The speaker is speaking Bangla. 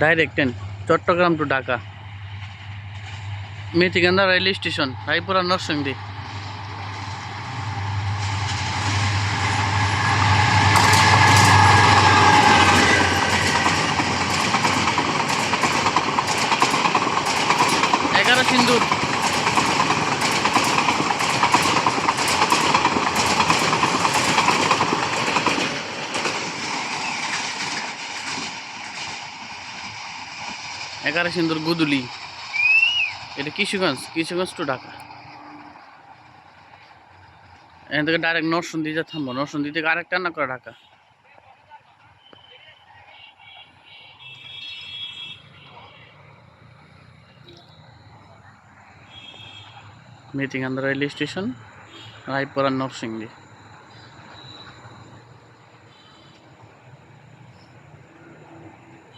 Direct train Chattogram to Dhaka. Methikanda rail station Raipura Narsingdi. Egarosindhur. এগারো সিন্দুর গুদুলি। এটা কিশোরগঞ্জ কিশোরগঞ্জ টু ঢাকা। এখান থেকে ডাইরেক্ট নরসুন্দি যা থামবো। নরসুন্দি থেকে আরেকটা না করে ঢাকা। মিটিং আন্দার রেল স্টেশন রায়পুরা নরসিংদী।